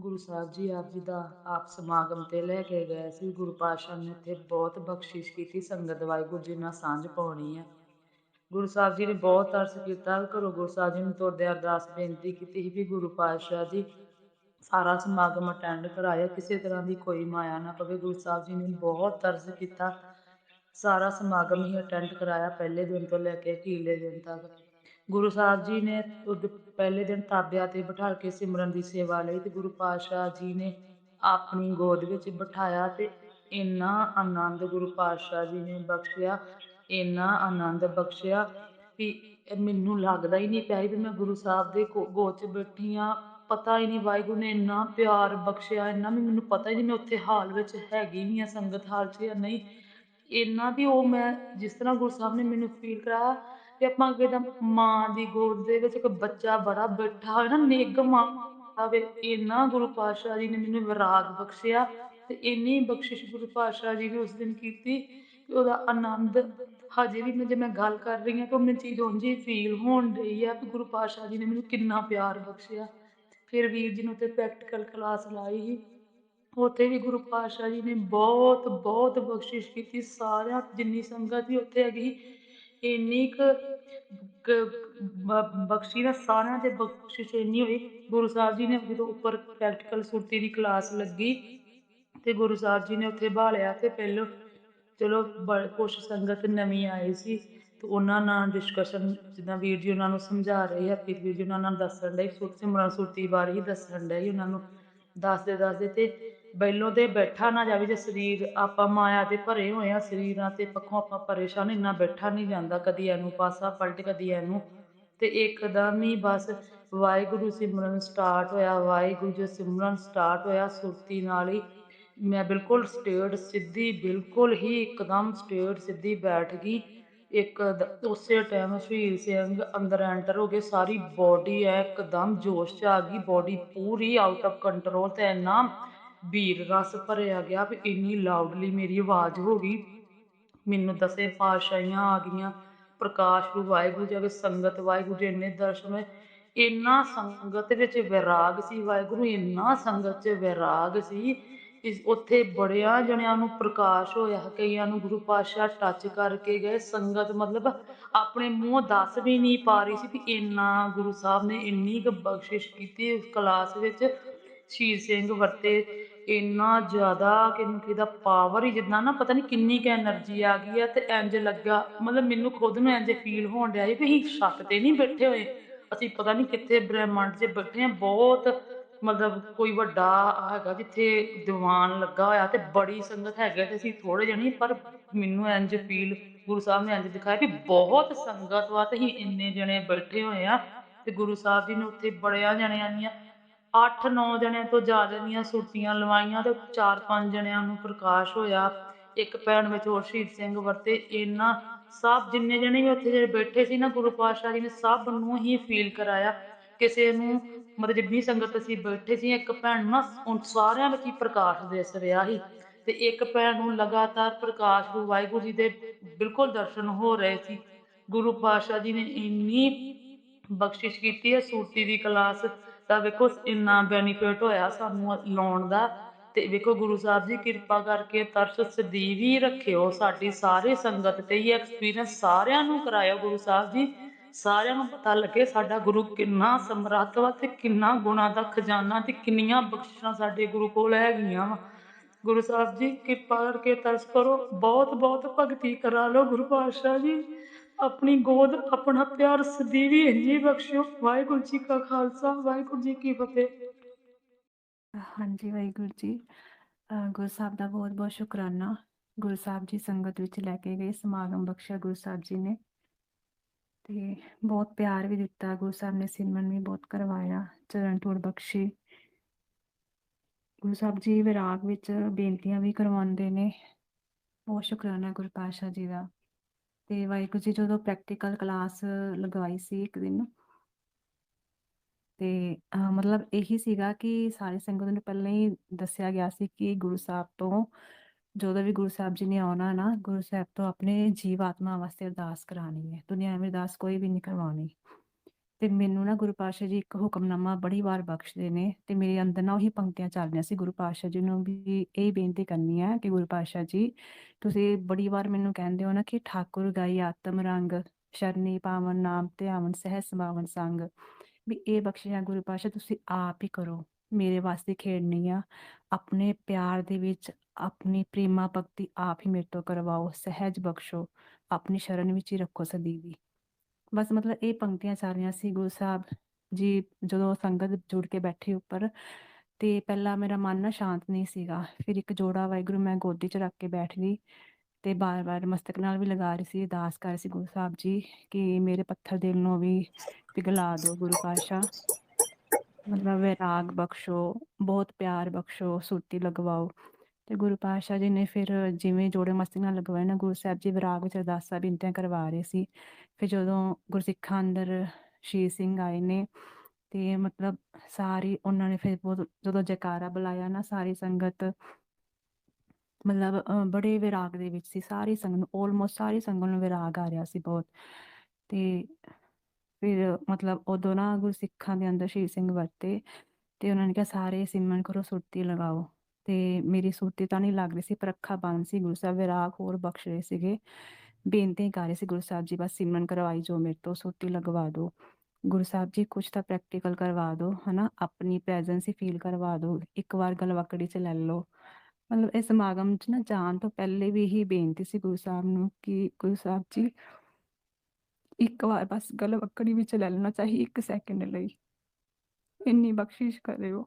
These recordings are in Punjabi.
ਗੁਰੂ ਸਾਹਿਬ ਜੀ ਆਪ ਜੀ ਦਾ ਆਪ ਸਮਾਗਮ ਤੇ ਲੈ ਕੇ ਗਏ ਸੀ। ਗੁਰੂ ਪਾਤਸ਼ਾਹ ਨੇ ਉੱਥੇ ਬਹੁਤ ਬਖਸ਼ਿਸ਼ ਕੀਤੀ। ਸੰਗਤ ਵਾਹਿਗੁਰੂ ਜੀ ਨਾਲ ਸਾਂਝ ਪਾਉਣੀ ਹੈ ਗੁਰੂ ਸਾਹਿਬ ਜੀ ਨੇ ਬਹੁਤ ਤਰਸ ਕੀਤਾ, ਘਰੋਂ ਗੁਰੂ ਸਾਹਿਬ ਜੀ ਨੂੰ ਤੁਰਦੇ ਅਰਦਾਸ ਬੇਨਤੀ ਕੀਤੀ ਸੀ ਵੀ ਗੁਰੂ ਪਾਤਸ਼ਾਹ ਜੀ ਸਾਰਾ ਸਮਾਗਮ ਅਟੈਂਡ ਕਰਾਇਆ। ਕਿਸੇ ਤਰ੍ਹਾਂ ਦੀ ਕੋਈ ਮਾਇਆ ਨਾ ਪਵੇ। ਗੁਰੂ ਸਾਹਿਬ ਜੀ ਨੇ ਬਹੁਤ ਤਰਸ ਕੀਤਾ। ਸਾਰਾ ਸਮਾਗਮ ਹੀ ਅਟੈਂਡ ਕਰਾਇਆ। ਪਹਿਲੇ ਦਿਨ ਤੋਂ ਲੈ ਕੇ ਅਖੀਰਲੇ ਦਿਨ ਤੱਕ। ਗੁਰੂ ਸਾਹਿਬ ਜੀ ਨੇ ਉਦ ਪਹਿਲੇ ਦਿਨ ਤਾਬਿਆਂ ਤੇ ਬਿਠਾ ਕੇ ਸਿਮਰਨ ਦੀ ਸੇਵਾ ਲਈ ਤੇ ਗੁਰੂ ਪਾਤਸ਼ਾਹ ਜੀ ਨੇ ਆਪਣੀ ਗੋਦ ਵਿੱਚ ਬਿਠਾਇਆ ਤੇ ਇੰਨਾ ਆਨੰਦ ਗੁਰੂ ਪਾਤਸ਼ਾਹ ਜੀ ਨੇ ਬਖਸ਼ਿਆ, ਇੰਨਾ ਆਨੰਦ ਬਖਸ਼ਿਆ ਵੀ ਮੈਨੂੰ ਲੱਗਦਾ ਹੀ ਨਹੀਂ ਪਿਆ ਸੀ ਵੀ ਮੈਂ ਗੁਰੂ ਸਾਹਿਬ ਦੇ ਕੋ- ਗੋਦ 'ਚ ਬੈਠੀ ਹਾਂ, ਪਤਾ ਹੀ ਨਹੀਂ ਵਾਹਿਗੁਰੂ ਨੇ ਇੰਨਾ ਪਿਆਰ ਬਖਸ਼ਿਆ, ਇੰਨਾ ਵੀ ਮੈਨੂੰ ਪਤਾ ਹੀ ਨਹੀਂ ਮੈਂ ਉੱਥੇ ਹਾਲ ਵਿੱਚ ਹੈਗੀ ਵੀ ਹਾਂ, ਸੰਗਤ ਹਾਲ 'ਚ ਜਾਂ ਨਹੀਂ। ਇੰਨਾ ਵੀ ਉਹ ਮੈਂ ਜਿਸ ਤਰ੍ਹਾਂ ਗੁਰੂ ਸਾਹਿਬ ਨੇ ਮੈਨੂੰ ਫੀਲ ਕਰਾਇਆ ਤੇ ਆਪਾਂ ਅੱਗੇ ਦਾ ਮਾਂ ਦੀ ਗੋਦ ਦੇ ਵਿੱਚ ਇੱਕ ਬੱਚਾ ਬੜਾ ਬੈਠਾ ਹੋਵੇ ਨਾ, ਨਿੱਘ ਆਵੇ ਇੰਨਾ ਗੁਰੂ ਪਾਤਸ਼ਾਹ ਜੀ ਨੇ ਮੈਨੂੰ ਵਿਰਾਗ ਬਖਸ਼ਿਆ ਤੇ ਇੰਨੀ ਬਖਸ਼ਿਸ਼ ਗੁਰੂ ਪਾਤਸ਼ਾਹ ਜੀ ਨੇ ਉਸ ਦਿਨ ਕੀਤੀ ਕਿ ਉਹਦਾ ਆਨੰਦ ਹਜੇ ਵੀ ਮੈਂ, ਜੇ ਮੈਂ ਗੱਲ ਕਰ ਰਹੀ ਹਾਂ ਤਾਂ ਮੈਨੂੰ ਚੀਜ਼ ਉਂਝ ਹੀ ਫੀਲ ਹੋਣ ਰਹੀ ਆ ਕਿ ਗੁਰੂ ਪਾਤਸ਼ਾਹ ਜੀ ਨੇ ਮੈਨੂੰ ਕਿੰਨਾ ਪਿਆਰ ਬਖਸ਼ਿਆ। ਫਿਰ ਵੀਰ ਜੀ ਨੂੰ ਤੇ ਪ੍ਰੈਕਟੀਕਲ ਕਲਾਸ ਲਾਈ ਸੀ। ਉੱਥੇ ਵੀ ਗੁਰੂ ਪਾਤਸ਼ਾਹ ਜੀ ਨੇ ਬਹੁਤ ਬਹੁਤ ਬਖਸ਼ਿਸ਼ ਕੀਤੀ। ਸਾਰਿਆਂ, ਜਿੰਨੀ ਸੰਗਤ ਵੀ ਉੱਥੇ ਹੈਗੀ ਸੀ। ਇੰਨੀ ਕੁ ਕ- ਬ- ਬਖਸ਼ੀ ਨਾ ਸਾਰਿਆਂ ਤੇ ਬਖਸ਼ਿਸ਼ ਇੰਨੀ ਹੋਈ। ਗੁਰੂ ਸਾਹਿਬ ਜੀ ਨੇ ਜਦੋਂ ਉੱਪਰ ਪ੍ਰੈਕਟੀਕਲ ਸੁਰਤੀ ਦੀ ਕਲਾਸ ਲੱਗੀ ਅਤੇ ਗੁਰੂ ਸਾਹਿਬ ਜੀ ਨੇ ਉੱਥੇ ਬਾਲਿਆ ਅਤੇ ਪਹਿਲੋਂ ਚਲੋ ਬ- ਕੁਛ ਸੰਗਤ ਨਵੀਂ ਆਈ ਸੀ ਤੇ ਉਹਨਾਂ ਨਾਲ ਡਿਸਕਸ਼ਨ ਜਿੱਦਾਂ ਵੀਰ ਜੀ ਉਹਨਾਂ ਨੂੰ ਸਮਝਾ ਰਹੇ ਆ, ਫਿਰ ਵੀਰ ਜੀ ਉਹਨਾਂ ਨਾਲ ਦੱਸਣ ਡਏ, ਸੁਰਤ ਸਿਮਰਨ ਸੁਰਤੀ ਬਾਰੇ ਹੀ ਦੱਸਣ ਡਏ ਉਹਨਾਂ ਨੂੰ ਦੱਸਦੇ ਦੱਸਦੇ ਅਤੇ ਬੈਲੋਂ ਤੇ ਬੈਠਾ ਨਾ ਜਾਵੇ ਜੇ ਸਰੀਰ, ਆਪਾਂ ਮਾਇਆ ਦੇ ਭਰੇ ਹੋਏ ਆ ਸਰੀਰਾਂ ਤੇ ਪੱਖੋਂ ਆਪਾਂ ਪਰੇਸ਼ਾਨ ਇੰਨਾ ਬੈਠਾ ਨਹੀਂ ਜਾਂਦਾ ਕਦੀ ਇਹਨੂੰ ਪਾਸਾ ਪਲਟ, ਕਦੀ ਇਹਨੂੰ। ਤੇ ਇੱਕਦਮ ਹੀ ਬਸ ਵਾਹਿਗੁਰੂ ਸਿਮਰਨ ਸਟਾਰਟ ਹੋਇਆ, ਵਾਹਿਗੁਰੂ ਜੀ ਸਿਮਰਨ ਸਟਾਰਟ ਹੋਇਆ, ਸੁਰਤੀ ਨਾਲ ਹੀ। ਮੈਂ ਬਿਲਕੁਲ ਸਟੇਟ ਸਿੱਧੀ, ਬਿਲਕੁਲ ਹੀ ਇੱਕਦਮ ਸਟੇਟ ਸਿੱਧੀ ਬੈਠ ਗਈ। ਇੱਕ ਉਸੇ ਟਾਈਮ ਸ਼ਹੀਦ ਸਿੰਘ ਅੰਦਰ ਐਂਟਰ ਹੋ ਗਏ, ਸਾਰੀ ਬੋਡੀ ਐ, ਇੱਕਦਮ ਜੋਸ਼ ਚ ਆ ਗਈ ਬੋਡੀ ਪੂਰੀ ਆਊਟ ਆਫ ਕੰਟਰੋਲ ਤੇ ਇੰਨਾ ਵੀਰ ਰਸ ਭਰਿਆ ਗਿਆ ਵੀ ਇੰਨੀ ਲਾਊਡਲੀ ਮੇਰੀ ਆਵਾਜ਼ ਹੋ ਗਈ। ਮੈਨੂੰ ਦਸੇ ਪਾਤਸ਼ਾਹੀਆਂ ਆ ਗਈਆਂ। ਪ੍ਰਕਾਸ਼ ਰੂਪ ਵਾਹਿਗੁਰੂ ਜੀ ਅਗੇ ਸੰਗਤ ਵਾਹਿਗੁਰੂ ਜੀ ਇੰਨੇ ਦਰਸ਼ਨ ਇੰਨਾ ਸੰਗਤ ਵਿੱਚ ਵਿਰਾਗ ਸੀ, ਵਾਹਿਗੁਰੂ ਇੰਨਾ ਸੰਗਤ 'ਚ ਵਿਰਾਗ ਸੀ ਇਸ ਉੱਥੇ ਬੜਿਆਂ ਜਣਿਆਂ ਨੂੰ ਪ੍ਰਕਾਸ਼ ਹੋਇਆ, ਕਈਆਂ ਨੂੰ ਗੁਰੂ ਪਾਤਸ਼ਾਹ ਟੱਚ ਕਰਕੇ ਗਏ। ਸੰਗਤ ਮਤਲਬ ਆਪਣੇ ਮੂੰਹ ਦੱਸ ਵੀ ਨਹੀਂ ਪਾ ਰਹੀ ਸੀ ਵੀ ਇੰਨਾ ਗੁਰੂ ਸਾਹਿਬ ਨੇ ਇੰਨੀ ਕੁ ਬਖਸ਼ਿਸ਼ ਕੀਤੀ ਉਸ ਕਲਾਸ ਵਿੱਚ। ਸ਼ਹੀਦ ਸਿੰਘ ਵਰਤੇ ਇੰਨਾ ਜ਼ਿਆਦਾ ਕਿ ਨੂੰ ਕਿਹਦਾ ਪਾਵਰ ਹੀ ਜਿੱਦਾਂ ਨਾ ਪਤਾ ਨੀ ਕਿੰਨੀ ਕੁ એનર્ਜੀ ਆ ਗਈ ਆ ਤੇ ਇੰਜ ਲੱਗਾ, ਮਤਲਬ ਮੈਨੂੰ ਖੁਦ ਨੂੰ ਇੰਜ ਫੀਲ ਹੋਣ ਡਿਆ ਸੀ ਵੀ ਅਸੀਂ ਛੱਤ ਤੇ ਨਹੀਂ ਬੈਠੇ ਹੋਏ। ਅਸੀਂ ਪਤਾ ਨਹੀਂ ਕਿੱਥੇ ਬ੍ਰਹਿਮੰਡ 'ਚ ਬੈਠੇ ਆ ਬਹੁਤ ਮਤਲਬ ਕੋਈ ਵੱਡਾ ਹੈਗਾ ਜਿੱਥੇ ਦੀਵਾਨ ਲੱਗਾ ਹੋਇਆ ਤੇ ਬੜੀ ਸੰਗਤ ਹੈਗੇ ਤੇ ਅਸੀਂ ਥੋੜੇ ਜਣੇ ਪਰ ਮੈਨੂੰ ਇੰਜ ਫੀਲ ਗੁਰੂ ਸਾਹਿਬ ਨੇ ਇੰਜ ਦਿਖਾਇਆ ਵੀ ਬਹੁਤ ਸੰਗਤ ਵਾ ਤੇ ਅਸੀਂ ਇੰਨੇ ਜਣੇ ਬੈਠੇ ਹੋਏ ਆ ਤੇ ਗੁਰੂ ਸਾਹਿਬ ਜੀ ਨੇ ਉੱਥੇ ਬੜਿਆਂ ਜਣਿਆਂ ਦੀਆਂ 8-9 ਜਣਿਆਂ ਤੋਂ ਜ਼ਿਆਦਾ ਦੀਆਂ ਸੁਰਤੀਆਂ ਲਵਾਈਆਂ ਤੇ 4-5 ਜਣਿਆਂ ਨੂੰ ਪ੍ਰਕਾਸ਼ ਹੋਇਆ। ਇੱਕ ਭੈਣ ਵਿੱਚ ਹੋਰ ਸਿੰਘ ਵਰਤੇ। ਇੰਨਾ ਸਭ ਜਿੰਨੇ ਜਣੇ ਵੀ ਉੱਥੇ ਜਿਹੜੇ ਬੈਠੇ ਸੀ ਨਾ ਗੁਰੂ ਪਾਤਸ਼ਾਹ ਜੀ ਨੇ ਸਭ ਨੂੰ ਹੀ ਫੀਲ ਕਰਾਇਆ। ਕਿਸੇ ਨੂੰ ਮਤਲਬ ਜਿੰਨੀ ਸੰਗਤ ਅਸੀਂ ਬੈਠੇ ਸੀ, ਇੱਕ ਭੈਣ ਨੂੰ ਨਾ ਉਨ ਸਾਰਿਆਂ ਵਿੱਚ ਹੀ ਪ੍ਰਕਾਸ਼ ਦਿਸ ਰਿਹਾ ਸੀ। ਤੇ ਇੱਕ ਭੈਣ ਨੂੰ ਲਗਾਤਾਰ ਪ੍ਰਕਾਸ਼ ਨੂੰ ਵਾਹਿਗੁਰੂ ਜੀ ਦੇ ਬਿਲਕੁਲ ਦਰਸ਼ਨ ਹੋ ਰਹੇ ਸੀ। ਗੁਰੂ ਪਾਤਸ਼ਾਹ ਜੀ ਨੇ ਇੰਨੀ ਬਖਸ਼ਿਸ਼ ਕੀਤੀ ਹੈ, ਸੂਰਤੀ ਦੀ ਕਲਾਸ ਤਾਂ ਵੇਖੋ ਇੰਨਾ ਬੈਨੀਫਿਟ ਹੋਇਆ ਸਾਨੂੰ ਲਾਉਣ ਦਾ ਤੇ ਵੇਖੋ ਗੁਰੂ ਸਾਹਿਬ ਜੀ ਕਿਰਪਾ ਕਰਕੇ ਤਰਸ ਸਦੀਵ ਹੀ ਰੱਖਿਓ, ਸਾਡੀ ਸਾਰੇ ਸੰਗਤ ਤੇ ਇਹ ਐਕਸਪੀਰੀਅੰਸ ਸਾਰਿਆਂ ਨੂੰ ਕਰਾਇਓ ਗੁਰੂ ਸਾਹਿਬ ਜੀ। ਸਾਰਿਆਂ ਨੂੰ ਪਤਾ ਲੱਗੇ ਸਾਡਾ ਗੁਰੂ ਕਿੰਨਾ ਸਮਰੱਥ ਵਾ ਤੇ ਕਿੰਨਾ ਗੁਣਾ ਦਾ ਖਜ਼ਾਨਾ ਤੇ ਕਿੰਨੀਆਂ ਬਖਸ਼ਿਸ਼ਾਂ ਸਾਡੇ ਗੁਰੂ ਕੋਲ ਹੈਗੀਆਂ ਵਾ। ਗੁਰੂ ਸਾਹਿਬ ਜੀ ਕਿਰਪਾ ਕਰਕੇ ਤਰਸ ਕਰੋ ਬਹੁਤ ਬਹੁਤ ਭਗਤੀ ਕਰਾ ਲਓ ਗੁਰੂ ਪਾਤਸ਼ਾਹ ਜੀ। ਆਪਣੀ ਗੋਦ, ਆਪਣਾ ਪਿਆਰ ਸਦੀਵੀ ਇੰਜੀ ਬਖਸ਼ਿਓ। ਵਾਹਿਗੁਰੂ ਜੀ ਕਾ ਖਾਲਸਾ, ਵਾਹਿਗੁਰੂ ਜੀ ਕੀ ਫਤਿਹ। ਹਾਂਜੀ, ਵਾਹਿਗੁਰੂ ਜੀ। ਗੁਰੂ ਸਾਹਿਬ ਦਾ ਬਹੁਤ ਬਹੁਤ ਸ਼ੁਕਰਾਨਾ। ਗੁਰੂ ਸਾਹਿਬ ਜੀ ਸੰਗਤ ਵਿੱਚ ਲੈ ਕੇ ਗਏ, ਸਮਾਗਮ ਬਖਸ਼ਿਆ ਗੁਰੂ ਸਾਹਿਬ ਜੀ ਨੇ। ਤੇ ਬਹੁਤ ਪਿਆਰ ਵੀ ਦਿੱਤਾ, ਗੁਰੂ ਸਾਹਿਬ ਨੇ ਸਿਮਰਨ ਵੀ ਬਹੁਤ ਕਰਵਾਇਆ, ਚਰਨ ਧੂੜ ਬਖਸ਼ੀ। ਗੁਰੂ ਸਾਹਿਬ ਜੀ ਵਿਰਾਗ ਵਿੱਚ ਬੇਨਤੀਆਂ ਵੀ ਕਰਵਾਉਂਦੇ ਨੇ। ਬਹੁਤ ਸ਼ੁਕਰਾਨਾ ਗੁਰੂ ਪਾਤਸ਼ਾਹ ਜੀ ਦਾ। ਤੇ ਵਾਹਿਗੁਰੂ ਜੀ ਜਦੋਂ ਪ੍ਰੈਕਟੀਕਲ ਕਲਾਸ ਲਗਾਈ ਸੀ ਇੱਕ ਦਿਨ। ਤੇ ਮਤਲਬ ਇਹੀ ਸੀਗਾ ਕਿ ਸਾਰੇ ਸੰਗਤ ਨੂੰ ਪਹਿਲਾਂ ਹੀ ਦੱਸਿਆ ਗਿਆ ਸੀ ਕਿ ਗੁਰੂ ਸਾਹਿਬ ਤੋਂ, ਜਦੋਂ ਵੀ ਗੁਰੂ ਸਾਹਿਬ ਜੀ ਨੇ ਆਉਣਾ ਨਾ, ਗੁਰੂ ਸਾਹਿਬ ਤੋਂ ਆਪਣੇ ਜੀਵ ਆਤਮਾ ਵਾਸਤੇ ਅਰਦਾਸ ਕਰਾਣੀ ਹੈ। ਦੁਨੀਆਵੀ ਅਰਦਾਸ ਕੋਈ ਵੀ ਨਹੀਂ ਕਰਵਾਉਣੀ। ਤੇ ਮੈਨੂੰ ਨਾ ਗੁਰੂ ਪਾਤਸ਼ਾਹ ਜੀ ਇੱਕ ਹੁਕਮਨਾਮਾ ਬੜੀ ਵਾਰ ਬਖਸ਼ਦੇ ਨੇ ਤੇ ਮੇਰੇ ਅੰਦਰ ਨਾ ਉਹੀ ਪੰਕਤੀਆਂ ਚੱਲ ਰਹੀਆਂ ਸੀ ਗੁਰੂ ਪਾਤਸ਼ਾਹ ਜੀ ਨੂੰ ਵੀ ਇਹ ਬੇਨਤੀ ਕਰਨੀ ਹੈ ਕਿ ਗੁਰੂ ਪਾਤਸ਼ਾਹ ਜੀ, ਤੁਸੀਂ ਬੜੀ ਵਾਰ ਮੈਨੂੰ ਕਹਿੰਦੇ ਹੋ ਨਾ ਕਿ ਠਾਕੁਰ ਗਾਈ ਆਤਮ ਰੰਗ, ਸ਼ਰਨੀ ਪਾਵਨ ਨਾਮ, ਧਿਆਵਨ ਸਹਿ ਸਮਾਵਨ ਸੰਗ। ਵੀ ਇਹ ਬਖਸ਼ਿਆ ਗੁਰੂ ਪਾਤਸ਼ਾਹ, ਤੁਸੀਂ ਆਪ ਹੀ ਕਰੋ। ਮੇਰੇ ਵਾਸਤੇ ਖੇਡਣੀ ਆ। ਆਪਣੇ ਪਿਆਰ ਦੇ ਵਿੱਚ ਆਪਣੀ ਪ੍ਰੇਮਾ ਭਗਤੀ ਆਪ ਹੀ ਮੇਰੇ ਤੋਂ ਕਰਵਾਓ। ਸਹਿਜ ਬਖਸ਼ੋ। ਆਪਣੀ ਸ਼ਰਨ ਵਿੱਚ ਹੀ ਰੱਖੋ ਸਦੀਵੀ। ਬਸ ਮਤਲਬ ਇਹ ਪੰਕਤੀਆਂ ਚੱਲ ਰਹੀਆਂ ਸੀ, ਗੁਰੂ ਸਾਹਿਬ ਜੀ ਜਦੋਂ ਸੰਗਤ ਜੁੜ ਕੇ ਬੈਠੀ ਉੱਪਰ, ਤੇ ਪਹਿਲਾਂ ਮੇਰਾ ਮਨ ਨਾ ਸ਼ਾਂਤ ਨਹੀਂ ਸੀਗਾ। ਫਿਰ ਇੱਕ ਜੋੜਾ ਵਾਹਿਗੁਰੂ ਮੈਂ ਗੋਦੀ 'ਚ ਰੱਖ ਕੇ ਬੈਠ ਗਈ ਤੇ ਬਾਰ-ਬਾਰ ਮਸਤਕ ਨਾਲ ਵੀ ਲਗਾ ਰਹੀ ਸੀ, ਅਰਦਾਸ ਕਰ ਰਹੀ ਸੀ ਗੁਰੂ ਸਾਹਿਬ ਜੀ ਕਿ ਮੇਰੇ ਪੱਥਰ ਦਿਲ ਨੂੰ ਵੀ ਪਿਘਲਾ ਦਿਓ ਗੁਰੂ ਪਾਤਸ਼ਾਹ। ਮਤਲਬ ਵੈਰਾਗ ਬਖਸ਼ੋ, ਬਹੁਤ ਪਿਆਰ ਬਖਸ਼ੋ, ਸੁਰਤੀ ਲਗਵਾਓ। ਤੇ ਗੁਰੂ ਪਾਤਸ਼ਾਹ ਜੀ ਨੇ ਫਿਰ ਜਿਵੇਂ ਜੋੜੇ ਮਸਤੀ ਨਾਲ ਲਗਵਾਏ ਨਾ ਗੁਰੂ ਸਾਹਿਬ ਜੀ ਵਿਰਾਗ ਵਿੱਚ ਅਰਦਾਸਾਂ ਬੇਨਤੀਆਂ ਕਰਵਾ ਰਹੇ ਸੀ। ਫਿਰ ਜਦੋਂ ਗੁਰਸਿੱਖਾਂ ਅੰਦਰ ਸ਼ੀਰ ਸਿੰਘ ਆਏ ਨੇ ਤੇ ਮਤਲਬ ਸਾਰੀ ਉਹਨਾਂ ਨੇ ਫਿਰ ਬਹੁਤ ਜਦੋਂ ਜੈਕਾਰਾ ਬੁਲਾਇਆ ਨਾ ਸਾਰੀ ਸੰਗਤ ਮਤਲਬ ਅ, ਬੜੇ ਵਿਰਾਗ ਦੇ ਵਿੱਚ ਸੀ। ਸਾਰੀ ਸੰਗਤ ਨੂੰ ਆਲਮੋਸਟ ਸਾਰੀ ਸੰਗਤ ਨੂੰ ਵਿਰਾਗ ਆ ਰਿਹਾ ਸੀ ਬਹੁਤ। ਤੇ ਫਿਰ ਮਤਲਬ ਉਦੋਂ ਨਾ ਗੁਰਸਿੱਖਾਂ ਦੇ ਅੰਦਰ ਸ਼ਹੀਦ ਸਿੰਘ ਵਰਤੇ ਤੇ ਉਹਨਾਂ ਨੇ ਕਿਹਾ ਸਾਰੇ ਸਿਮਰਨ ਕਰੋ ਸੁਰਤੀ ਲਗਾਓ। ਤੇ ਮੇਰੀ ਸੁਰਤੀ ਤਾਂ ਨਹੀਂ ਲੱਗ ਰਹੀ ਸੀ, ਪਰ ਅੱਖਾਂ ਬੰਦ ਸੀ, ਗੁਰੂ ਸਾਹਿਬ ਵਿਰਾਗ ਹੋਰ ਬਖਸ਼ ਰਹੇ ਸੀਗੇ। ਬੇਨਤੀ ਕਰ ਰਹੇ ਸੀ ਗੁਰੂ ਸਾਹਿਬ ਜੀ, ਬਸ ਸਿਮਰਨ ਕਰਵਾਈ ਜੋ ਮੇਰੇ ਤੋਂ, ਸੁਰਤੀ ਲਗਵਾ ਦਿਓ। ਗੁਰੂ ਸਾਹਿਬ ਜੀ ਕੁਝ ਤਾਂ ਪ੍ਰੈਕਟੀਕਲ ਕਰਵਾ ਦਿਓ, ਹਨਾ? ਆਪਣੀ ਪ੍ਰੈਜ਼ੈਂਸ ਹੀ ਫੀਲ ਕਰਵਾ ਦਿਓ, ਇੱਕ ਵਾਰ ਗਲਵਕੜੀ ਚ ਲੈ ਲਓ। ਮਤਲਬ ਇਸ ਸਮਾਗਮ ਚ ਨਾ ਜਾਣ ਤੋਂ ਪਹਿਲੇ ਵੀ ਇਹੀ ਬੇਨਤੀ ਸੀ ਗੁਰੂ ਸਾਹਿਬ ਨੂੰ ਕਿ ਗੁਰੂ ਸਾਹਿਬ ਜੀ, ਇੱਕ ਵਾਰ ਬਸ ਗਲਵਕੜੀ ਵਿੱਚ ਲੈ ਲੈਣਾ ਚਾਹੀ, ਇੱਕ ਸੈਕਿੰਡ ਲਈ। ਇੰਨੀ ਬਖਸ਼ਿਸ਼ ਕਰਿਓ।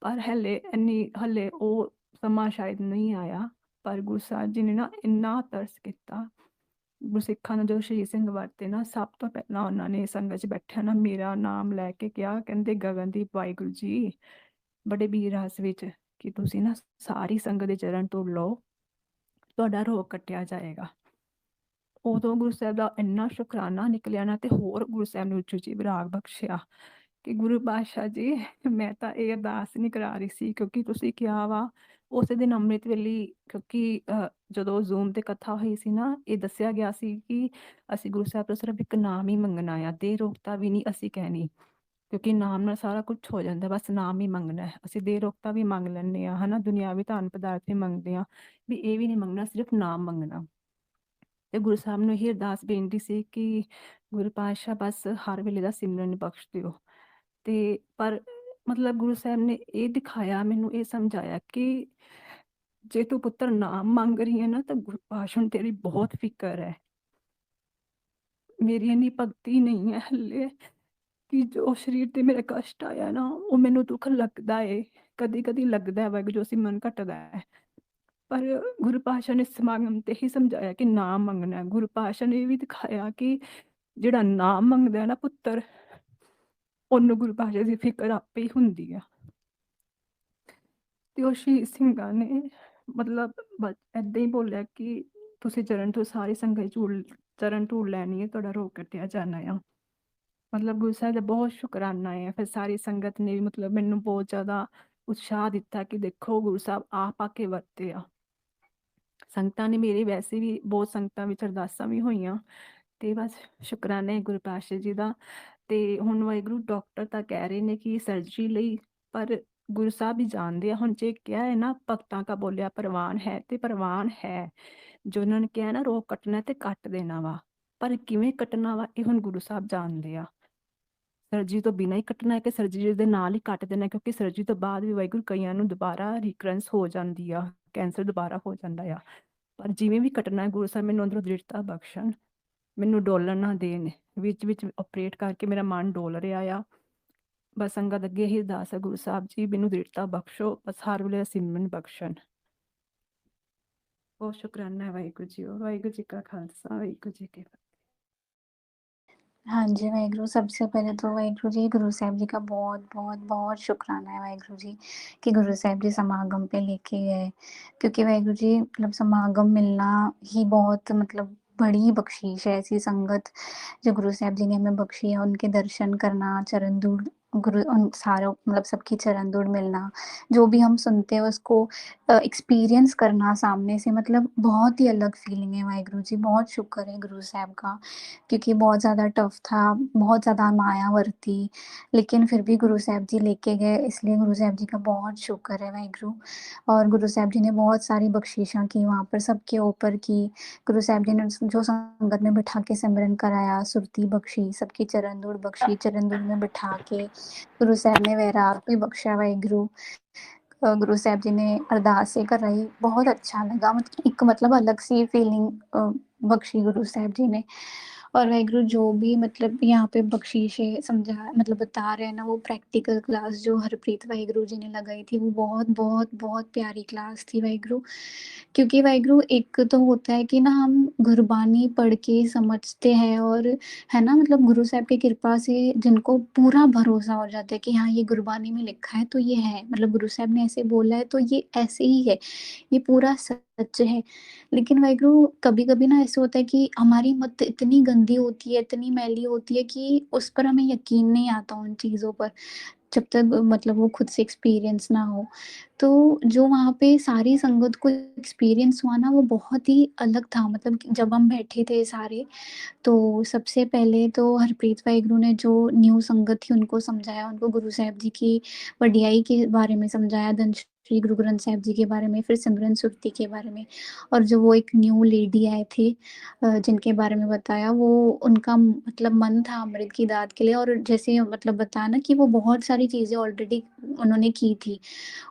ਪਰ ਹਲੇ ਇੰਨੀ, ਹਲੇ ਉਹ ਸਮਾਂ ਸ਼ਾਇਦ ਨਹੀਂ ਆਇਆ। ਪਰ ਗੁਰੂ ਸਾਹਿਬ ਜੀ ਨੇ ਨਾ ਇੰਨਾ ਤਰਸ ਕੀਤਾ। ਗੁਰਸਿੱਖਾਂ ਨੂੰ ਜਦੋਂ ਸ਼ਹੀਦ ਸਿੰਘ ਵਰਤੇ ਨਾ, ਸਭ ਤੋਂ ਪਹਿਲਾਂ ਉਹਨਾਂ ਨੇ ਸੰਗਤ 'ਚ ਬੈਠਿਆ ਨਾ ਮੇਰਾ ਨਾਮ ਲੈ ਕੇ ਕਿਹਾ, ਕਹਿੰਦੇ, ਗਗਨਦੀਪ ਵਾਹਿਗੁਰੂ ਜੀ, ਬੜੇ ਵੀਰ ਰਸ ਵਿੱਚ ਕਿ ਤੁਸੀਂ ਨਾ ਸਾਰੀ ਸੰਗਤ ਦੇ ਚਰਨ ਤੋਂ ਲਓ, ਤੁਹਾਡਾ ਰੋਗ ਕੱਟਿਆ ਜਾਏਗਾ। ਉਦੋਂ ਗੁਰੂ ਸਾਹਿਬ ਦਾ ਇੰਨਾ ਸ਼ੁਕਰਾਨਾ ਨਿਕਲਿਆ ਨਾ ਤੇ ਹੋਰ ਗੁਰੂ ਸਾਹਿਬ ਨੇ ਉੱਚੀ ਉੱਚੀ ਵਿਰਾਗ ਬਖਸ਼ਿਆ। ਕਿ ਗੁਰੂ ਪਾਤਸ਼ਾਹ ਜੀ, ਮੈਂ ਤਾਂ ਇਹ ਅਰਦਾਸ ਨਹੀਂ ਕਰਾ ਰਹੀ ਸੀ ਕਿਉਂਕਿ ਤੁਸੀਂ ਕਿਹਾ ਵਾ, ਉਸੇ ਦਿਨ ਅੰਮ੍ਰਿਤ ਵੇਲੇ ਕਿਉਂਕਿ ਜਦੋਂ ਜ਼ੂਮ ਤੇ ਕਥਾ ਹੋਈ ਸੀ ਨਾ, ਇਹ ਦੱਸਿਆ ਗਿਆ ਸੀ ਕਿ ਅਸੀਂ ਗੁਰੂ ਸਾਹਿਬ ਤੋਂ ਸਿਰਫ ਇੱਕ ਨਾਮ ਹੀ ਮੰਗਣਾ ਆ ਦੇ ਰੋਕਤਾ ਵੀ ਨਹੀਂ ਅਸੀਂ ਕਹਿਣੀ ਕਿਉਂਕਿ ਨਾਮ ਨਾਲ ਸਾਰਾ ਕੁਝ ਹੋ ਜਾਂਦਾ, ਬਸ ਨਾਮ ਹੀ ਮੰਗਣਾ ਹੈ, ਅਸੀਂ ਦੇ ਰੋਕਤਾ ਵੀ ਮੰਗ ਲੈਂਦੇ ਆ ਹਨਾ, ਦੁਨਿਆਵੀ ਧਨ ਪਦਾਰਥ ਵੀ ਮੰਗਦੇ ਆ ਵੀ ਇਹ ਵੀ ਨਹੀਂ ਮੰਗਣਾ, ਸਿਰਫ ਨਾਮ ਮੰਗਣਾ। ਤੇ ਗੁਰੂ ਸਾਹਿਬ ਨੂੰ ਇਹ ਅਰਦਾਸ ਬੇਨਤੀ ਸੀ ਕਿ ਗੁਰੂ ਪਾਤਸ਼ਾਹ ਬਸ ਹਰ ਵੇਲੇ ਦਾ ਸਿਮਰਨ ਬਖਸ਼ ਦਿਓ। ਤੇ ਪਰ ਮਤਲਬ ਗੁਰੂ ਸਾਹਿਬ ਨੇ ਇਹ ਦਿਖਾਇਆ, ਮੈਨੂੰ ਇਹ ਸਮਝਾਇਆ ਕਿ ਜੇ ਤੂੰ ਪੁੱਤਰ ਨਾਮ ਮੰਗ ਰਹੀ ਹੈ ਨਾ, ਤਾਂ ਗੁਰੂ ਪਾਤਸ਼ਾਹ ਤੇਰੀ ਬਹੁਤ ਫਿਕਰ ਹੈ। ਮੇਰੀ ਇੰਨੀ ਭਗਤੀ ਨਹੀਂ ਹੈ ਹਲੇ ਕਿ ਜੋ ਸਰੀਰ ਤੇ ਮੇਰਾ ਕਸ਼ਟ ਆਇਆ ਨਾ, ਉਹ ਮੈਨੂੰ ਦੁੱਖ ਲੱਗਦਾ ਏ। ਕਦੀ ਕਦੀ ਲੱਗਦਾ ਹੈ ਵਾਹਿਗੁਰੂ ਜੋ ਸਿਮਰਨ ਘਟਦਾ ਹੈ। ਪਰ ਗੁਰੂ ਪਾਤਸ਼ਾਹ ਨੇ ਸਮਾਗਮ ਤੇ ਹੀ ਸਮਝਾਇਆ ਕਿ ਨਾਮ ਮੰਗਣਾ। ਗੁਰੂ ਪਾਤਸ਼ਾਹ ਨੇ ਇਹ ਵੀ ਦਿਖਾਇਆ ਕਿ ਜਿਹੜਾ ਨਾਮ ਮੰਗਦਾ ਹੈ ਨਾ ਪੁੱਤਰ ਉਹਨੂੰ ਗੁਰੂ ਪਾਤਸ਼ਾਹ ਦੀ ਫਿਕਰ ਆਪੇ ਹੀ ਹੁੰਦੀ ਆ। ਤੇ ਉਹ ਸ਼ਹੀਦ ਸਿੰਘਾਂ ਨੇ ਮਤਲਬ ਬਸ ਹੀ ਬੋਲਿਆ ਕਿ ਤੁਸੀਂ ਚਰਨ ਤੋਂ ਸਾਰੀ ਸੰਗਤ ਝੂਲ ਚਰਨ ਢੂਲ ਲੈਣੀ ਹੈ, ਤੁਹਾਡਾ ਰੋਗ ਕੱਟਿਆ ਜਾਣਾ ਆ। ਮਤਲਬ ਗੁਰੂ ਸਾਹਿਬ ਦਾ ਬਹੁਤ ਸ਼ੁਕਰਾਨਾ ਹੈ ਫਿਰ ਸਾਰੀ ਸੰਗਤ ਨੇ ਵੀ ਮਤਲਬ ਮੈਨੂੰ ਬਹੁਤ ਜ਼ਿਆਦਾ ਉਤਸ਼ਾਹ ਦਿੱਤਾ ਕਿ ਦੇਖੋ ਗੁਰੂ ਸਾਹਿਬ ਆਪ ਆ ਕੇ ਵਰਤੇ ਆ। ਸੰਗਤਾਂ ਨੇ ਮੇਰੇ ਵੈਸੇ ਵੀ ਬਹੁਤ ਸੰਗਤਾਂ ਵਿੱਚ ਅਰਦਾਸਾਂ ਵੀ ਹੋਈਆਂ। ਤੇ ਬਸ ਸ਼ੁਕਰਾਨਾ ਹੈ ਗੁਰੂ ਪਾਤਸ਼ਾਹ ਜੀ ਦਾ। ਤੇ ਹੁਣ ਵਾਹਿਗੁਰੂ ਡਾਕਟਰ ਤਾਂ ਕਹਿ ਰਹੇ ਨੇ ਕਿ ਸਰਜਰੀ ਲਈ, ਪਰ ਗੁਰੂ ਸਾਹਿਬ ਵੀ ਜਾਣਦੇ ਆ, ਹੁਣ ਜੇ ਕਿਹਾ ਹੈ ਨਾ, ਭਗਤਾਂ ਕਾ ਬੋਲਿਆ ਪ੍ਰਵਾਨ ਹੈ ਤੇ ਪ੍ਰਵਾਨ ਹੈ। ਜੋ ਉਹਨਾਂ ਨੇ ਕਿਹਾ ਨਾ ਰੋਗ ਕੱਟਣਾ ਤੇ ਕੱਟ ਦੇਣਾ ਵਾ। ਪਰ ਕਿਵੇਂ ਕੱਟਣਾ ਵਾ, ਇਹ ਹੁਣ ਗੁਰੂ ਸਾਹਿਬ ਜਾਣਦੇ ਆ। ਸਰਜਰੀ ਤੋਂ ਬਿਨਾਂ ਹੀ ਕੱਟਣਾ ਹੈ ਕਿ ਸਰਜਰੀ ਦੇ ਨਾਲ ਹੀ ਕੱਟ ਦੇਣਾ, ਕਿਉਂਕਿ ਸਰਜਰੀ ਤੋਂ ਬਾਅਦ ਵੀ ਵਾਹਿਗੁਰੂ ਕਈਆਂ ਨੂੰ ਦੁਬਾਰਾ ਰੀਕਰੈਂਸ ਹੋ ਜਾਂਦੀ ਆ ਕੈਂਸਰ ਦੁਬਾਰਾ ਹੋ ਜਾਂਦਾ ਆ। ਪਰ ਜਿਵੇਂ ਵੀ ਕੱਟਣਾ ਹੈ, ਗੁਰੂ ਸਾਹਿਬ ਮੈਨੂੰ ਅੰਦਰੋਂ ਦ੍ਰਿੜਤਾ ਬਖਸ਼ਣ। ਮੈਨੂੰ ਡੋਲਣ ਨਾ ਦੇਣ। ਵਿੱਚ ਵਿੱਚ ਆਪਰੇਟ ਕਰਕੇ ਮੇਰਾ ਮਨ ਡੋਲ ਰਿਹਾ ਆ। ਬਸ ਸੰਗਤ ਅੱਗੇ ਹੀ ਅਰਦਾਸ ਗੁਰੂ ਸਾਹਿਬ ਜੀ, ਮੈਨੂੰ ਦ੍ਰਿੜਤਾ ਬਖਸ਼ੋ। ਬਸ ਹਰ ਵੇਲੇ ਸਿਮਰਨ ਬਖਸ਼ਣ। ਬਹੁਤ ਸ਼ੁਕਰਾਨਾ ਹੈ ਵਾਹਿਗੁਰੂ ਜੀ ਵਾਹਿਗੁਰੂ ਜੀ ਕਾ ਖਾਲਸਾ, ਵਾਹਿਗੁਰੂ ਜੀ ਕੀ ਫਤਿਹ। ਹਾਂਜੀ, ਵਾਹਿਗੁਰੂ। ਸਭ ਤੋਂ ਪਹਿਲੇ ਤਾਂ ਵਾਹਿਗੁਰੂ ਜੀ, ਗੁਰੂ ਸਾਹਿਬ ਜੀ ਦਾ ਬਹੁਤ ਬਹੁਤ ਬਹੁਤ ਸ਼ੁਕਰਾਨਾ ਹੈ ਵਾਹਿਗੁਰੂ ਜੀ, ਕਿ ਗੁਰੂ ਸਾਹਿਬ ਜੀ ਸਮਾਗਮ ਤੇ ਲੈ ਕੇ ਗਏ ਕਿਉਂਕਿ ਵਾਹਿਗੁਰੂ ਜੀ, ਮਤਲਬ ਸਮਾਗਮ ਮਿਲਣਾ ਹੀ ਬਹੁਤ, ਮਤਲਬ बड़ी बख्शीश है ऐसी संगत जो गुरु साहब जी ने हमें बख्शी है उनके दर्शन करना चरण धूल गुरु उन सारों मतलब सबकी चरण धूल मिलना, जो भी हम सुनते हैं उसको एक्सपीरियंस करना सामने से मतलब बहुत ही अलग फीलिंग है वाहेगुरु जी, बहुत शुक्र है गुरु साहब का क्योंकि बहुत ज़्यादा टफ था, बहुत ज़्यादा मायावर थी, लेकिन फिर भी गुरु साहब जी लेके गए इसलिए गुरु साहब जी का बहुत शुक्र है वाहेगुरु। और गुरु साहब जी ने बहुत सारी बख्शीशें की वहाँ पर सबके ऊपर की, गुरु साहब जी ने जो संगत में बिठा के सिमरन कराया, सुरती बख्शी, सबकी चरण धूल बख्शी, चरण धूल में बिठा के। ਗੁਰੂ ਸਾਹਿਬ ਨੇ ਵੈਰਾਗ ਵੀ ਬਖਸ਼ਿਆ ਵਾਹਿਗੁਰੂ। ਗੁਰੂ ਸਾਹਿਬ ਜੀ ਨੇ ਅਰਦਾਸ ਸੇ ਕਰਾਈ ਬਹੁਤ ਅੱਛਾ ਲੱਗਾ। ਮਤਲਬ ਇੱਕ ਮਤਲਬ ਅਲੱਗ ਸੀ ਫੀਲਿੰਗ ਬਖਸ਼ੀ ਗੁਰੂ ਸਾਹਿਬ ਜੀ ਨੇ। और वाहेगुरु जो भी मतलब यहाँ पे बख्शीशें समझा मतलब बता रहे हैं ना वो प्रैक्टिकल क्लास जो हरप्रीत वाहेगुरु जी ने लगाई थी वो बहुत, बहुत, बहुत प्यारी क्लास थी वाहेगुरु। क्योंकि वाहेगुरु एक तो होता है कि ना हम गुरबानी पढ़ के समझते हैं और है ना मतलब गुरु साहब की कृपा से जिनको पूरा भरोसा हो जाता है कि हाँ, ये गुरबानी में लिखा है तो ये है, मतलब गुरु साहब ने ऐसे बोला है तो ये ऐसे ही है, ये पूरा सच है। लेकिन वाहेगुरु कभी-कभी ना ऐसा होता है कि हमारी मत इतनी गंदी होती है, इतनी मैली होती है कि उस पर हमें यकीन नहीं आता उन चीज़ों पर, जब तक मतलब वो खुद से एक्सपीरियंस ना हो। तो जो वहाँ पे सारी संगत को एक्सपीरियंस हुआ ना वो बहुत ही अलग था मतलब जब हम बैठे थे सारे, तो सबसे पहले तो हरप्रीत वाहेगुरु ने जो न्यू संगत थी उनको समझाया, उनको गुरु साहब जी की वडियाई के बारे में समझाया, धन श्री गुरु ग्रंथ साहिब जी के बारे में, फिर सिमरन सुरती के बारे में और जो वो एक न्यू लेडी आए थे जिनके बारे में बताया वो उनका मतलब मन था अमृत की दात के लिए और जैसे मतलब बताया ना कि वो बहुत सारी चीज़ें ऑलरेडी उन्होंने की थी।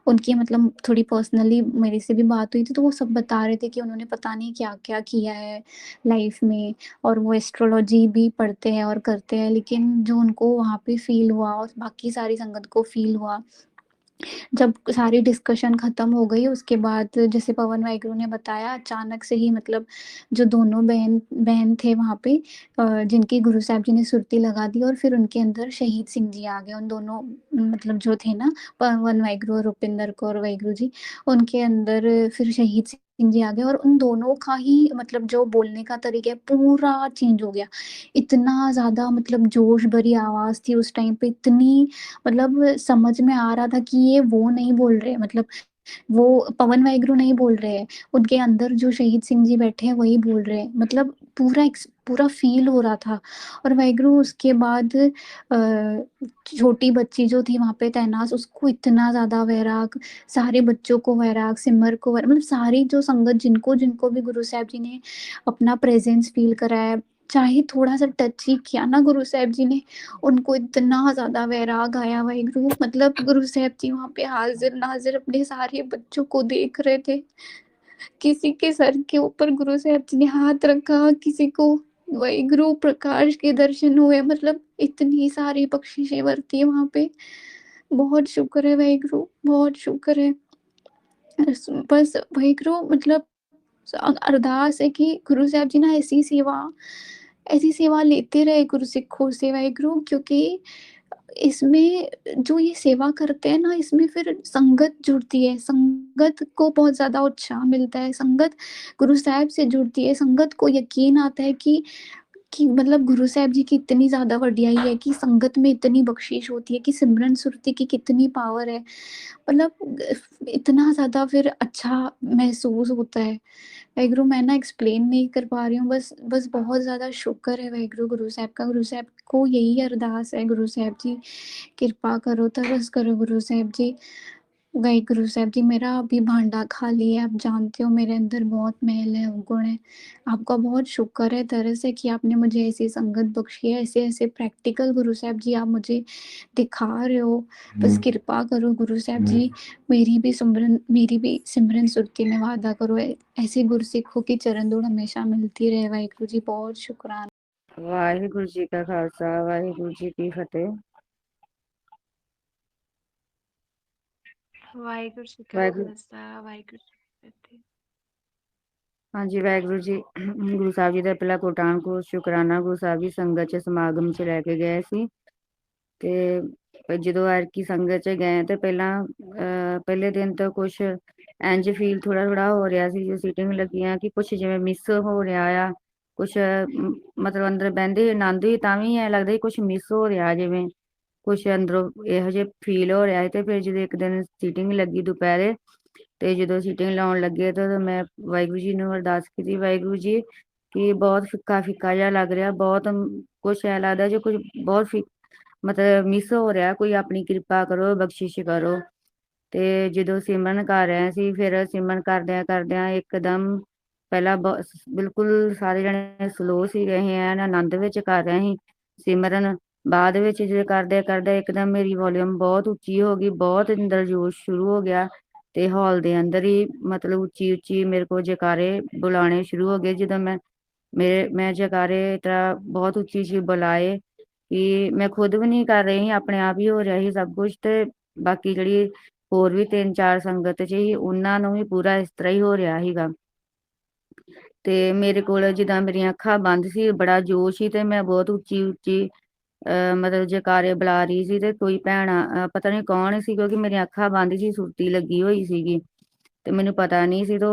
उनकी मतलब थोड़ी पर्सनली मेरे से भी बात हुई थी तो वो सब बता रहे थे कि उन्होंने पता नहीं क्या-क्या किया है लाइफ़ में और वो एस्ट्रोलॉजी भी पढ़ते हैं और करते हैं लेकिन जो उनको वहाँ पे फ़ील हुआ और बाकी सारी संगत को फ़ील हुआ, जब सारी डिस्कशन खत्म हो गई उसके बाद जैसे पवन वाइगुरु ने बताया अचानक से ही मतलब जो दोनों बहन बहन थे वहाँ पे जिनकी गुरु साहब जी ने सुरती लगा दी और फिर उनके अंदर शहीद सिंह जी आ गए, उन दोनों मतलब जो थे ना पवन वाइगुरु और रुपिंदर कौर वाइगुरु जी, उनके अंदर फिर शहीद सिंह जी आ गया और उन दोनों का ही मतलब जो बोलने का तरीका है पूरा चेंज हो गया। इतना ज़्यादा मतलब जोश भरी आवाज़ थी उस टाइम पे इतनी मतलब समझ में आ रहा था कि ये वो नहीं बोल रहे मतलब वो पवन वाहेगुरु नहीं बोल रहे हैं, उनके अंदर जो शहीद सिंह जी बैठे हैं वही बोल रहे हैं, मतलब पूरा पूरा फ़ील हो रहा था और वाहेगुरु उसके बाद छोटी बच्ची जो थी वहाँ पे तैनात उसको इतना ज़्यादा वैराग, सारे बच्चों को वैराग, सिमर को वै मतलब सारी जो संगत जिनको-जिनको भी गुरु साहब जी ने अपना प्रेज़ेंस फ़ील कराया, चाहे थोड़ा-सा टच ही किया ना गुरु साहब जी ने, उनको इतना ज़्यादा वैराग आया वाहेगुरु मतलब गुरु साहब जी वहाँ पे हाज़िर-नाज़िर अपने सारे बच्चों को देख रहे थे। किसी के सर के ऊपर गुरु साहब जी ने हाथ रखा, किसी को वाहेगुरु प्रकाश के दर्शन हुए मतलब इतनी सारी बख्शीशें बरती वहाँ पे। बहुत शुक्र है वाहेगुरु, बहुत शुक्र है। बस बस वाहेगुरु मतलब अरदास है कि गुरु साहब जी ना ऐसी सेवा ऐसी सेवा लेते रहे गुरु सिखों से वाहेगुरु क्योंकि इसमें जो ये सेवा करते हैं ना इसमें फिर संगत जुड़ती है, संगत को बहुत ज़्यादा उत्साह मिलता है, संगत गुरु साहब से जुड़ती है, संगत को यकीन आता है कि कि मतलब गुरु साहब जी की इतनी ज़्यादा वडियाई है कि संगत में इतनी बख्शीश होती है कि सिमरन सुरती की कितनी पावर है। मतलब इतना ज़्यादा फिर अच्छा महसूस होता है। वाहेगुरु मैं ना एक्सप्लेन नहीं कर पा रही हूँ बस बस बहुत ज़्यादा शुक्र है वाहेगुरु गुरु साहब का, गुरु साहब को यही अरदास है गुरु साहब जी कृपा करो, तरस करो गुरु साहब जी। गई गुरु साहब जी मेरा अभी भांडा खाली है। आप जानते हो मेरे अंदर बहुत मेल है अवगुण है। आपका बहुत शुक्र है तरह से कि आपने मुझे ऐसी संगत बख्शी है ऐसे ऐसे प्रैक्टिकल गुरु साहब जी आप मुझे दिखा रहे हो। बस हम्म। कृपा करो गुरु साहब जी हम्म। मेरी भी सिमरन मेरी भी सिमरन सुरती में वादा करो। ऐसे गुरु सिखों की चरण धूल हमेशा मिलती रहे। वाहिगुरु जी बहुत शुक्राना। वाहिगुरु जी का खालसा वाहिगुरु जी की फतेह। ਵਾਹਿਗੁਰੂ ਜੀ ਕਾ ਵਾਹਿਗੁਰੂ ਖਾਲਸਾ ਵਾਹਿਗੁਰੂ ਜੀ ਕੀ ਫਤਿਹ। ਹਾਂਜੀ ਵਾਹਿਗੁਰੂ ਜੀ ਗੁਰੂ ਸਾਹਿਬ ਜੀ ਦਾ ਪਹਿਲਾ ਕੋਟਾਨ ਕੋ ਸ਼ੁਕਰਾਨਾ ਗੁਰੂ ਸਾਹਿਬ ਜੀ ਸੰਗਤ ਚ ਸਮਾਗਮ ਚ ਲੈ ਕੇ ਗਏ ਸੀ। ਤੇ ਜਦੋਂ ਐਰਕੀ ਸੰਗਤ ਚ ਗਏ ਤੇ ਪਹਿਲਾਂ ਅਹ ਪਹਿਲੇ ਦਿਨ ਤਾਂ ਕੁਝ ਇੰਜ ਫੀਲ ਥੋੜਾ ਥੋੜਾ ਹੋ ਰਿਹਾ ਸੀ ਜੋ ਸੀਟਿੰਗ ਲੱਗੀਆਂ ਕਿ ਕੁਝ ਜਿਵੇਂ ਮਿਸ ਹੋ ਰਿਹਾ ਆ ਕੁਝ ਮਤਲਬ ਅੰਦਰ ਬਹਿੰਦੇ ਆਨੰਦ ਹੀ ਤਾਂ ਵੀ ਐ ਲੱਗਦਾ ਕੁਝ ਮਿਸ ਹੋ ਰਿਹਾ ਜਿਵੇਂ। ਕੁਛ ਅੰਦਰੋਂ ਇਹੋ ਜਿਹੇ ਫੀਲ ਹੋ ਰਿਹਾ ਸੀ ਤੇ ਫਿਰ ਜਦੋਂ ਇੱਕ ਦਿਨ ਸੀਟਿੰਗ ਲੱਗੀ ਦੁਪਹਿਰੇ ਤੇ ਜਦੋਂ ਸੀਟਿੰਗ ਲਾਉਣ ਲੱਗੇ ਤੇ ਮੈਂ ਵਾਹਿਗੁਰੂ ਜੀ ਨੂੰ ਅਰਦਾਸ ਕੀਤੀ, ਵਾਹਿਗੁਰੂ ਜੀ ਕਿ ਬਹੁਤ ਫਿੱਕਾ ਫਿੱਕਾ ਜਿਹਾ ਲੱਗ ਰਿਹਾ, ਬਹੁਤ ਕੁਛ ਐ ਲੱਗਦਾ ਜੋ ਕੁਝ ਬਹੁਤ ਮਤਲਬ ਮਿਸ ਹੋ ਰਿਹਾ, ਕੋਈ ਆਪਣੀ ਕਿਰਪਾ ਕਰੋ, ਬਖਸ਼ਿਸ਼ ਕਰੋ। ਤੇ ਜਦੋਂ ਸਿਮਰਨ ਕਰ ਰਹੇ ਸੀ, ਫਿਰ ਸਿਮਰਨ ਕਰਦਿਆਂ ਕਰਦਿਆਂ ਇੱਕਦਮ ਪਹਿਲਾਂ ਬ- ਬਿਲਕੁਲ ਸਾਰੇ ਜਣੇ ਸਲੋ ਸੀ ਰਹੇ ਐਨ ਆਨੰਦ ਵਿੱਚ ਕਰ ਰਹੇ ਸੀ ਸਿਮਰਨ। ਬਾਅਦ ਵਿੱਚ ਜੇ ਕਰਦੇ ਕਰਦੇ ਇੱਕਦਮ ਮੇਰੀ ਵੋਲਿਊਮ ਬਹੁਤ ਉੱਚੀ ਹੋ ਗਈ, ਬਹੁਤ ਅੰਦਰ ਜੋਸ਼ ਸ਼ੁਰੂ ਹੋ ਗਿਆ ਤੇ ਹਾਲ ਦੇ ਅੰਦਰ ਹੀ ਮਤਲਬ ਉੱਚੀ ਉੱਚੀ ਮੇਰੇ ਕੋਲ ਜੈਕਾਰੇ ਬੁਲਾਣੇ ਸ਼ੁਰੂ ਹੋ ਗਏ। ਜਦੋਂ ਮੈਂ, ਮੇਰੇ, ਮੈਂ ਜੈਕਾਰੇ ਤਰ੍ਹਾਂ ਬਹੁਤ ਉੱਚੀ ਉੱਚੀ ਬੁਲਾਏ ਕਿ ਮੈਂ ਖੁਦ ਵੀ ਨਹੀਂ ਕਰ ਰਹੀ ਸੀ ਆਪਣੇ ਆਪ ਹੀ ਹੋ ਰਿਹਾ ਸੀ ਸਭ ਕੁਝ ਤੇ ਬਾਕੀ ਜਿਹੜੀ ਹੋਰ ਵੀ ਤਿੰਨ ਚਾਰ ਸੰਗਤ ਚ ਸੀ, ਉਹਨਾਂ ਨੂੰ ਵੀ ਪੂਰਾ ਇਸ ਤਰ੍ਹਾਂ ਹੀ ਹੋ ਰਿਹਾ ਸੀਗਾ। ਤੇ ਮੇਰੇ ਕੋਲ ਜਿੱਦਾਂ ਮੇਰੀਆਂ ਅੱਖਾਂ ਬੰਦ ਸੀ, ਬੜਾ ਜੋਸ਼ ਸੀ ਤੇ ਮੈਂ ਬਹੁਤ ਉੱਚੀ ਉੱਚੀ ਅਹ ਮਤਲਬ ਜੈਕਾਰੇ ਬੁਲਾ ਰਹੀ ਸੀ ਤੇ ਕੋਈ ਭੈਣ ਪਤਾ ਨੀ ਕੌਣ ਸੀ ਕਿਉਂਕਿ ਮੇਰੀਆਂ ਅੱਖਾਂ ਬੰਦ ਸੀ, ਸੁਰਤੀ ਲੱਗੀ ਹੋਈ ਸੀਗੀ। ਤੇ ਮੈਨੂੰ ਪਤਾ ਨਹੀਂ ਸੀ ਤੇ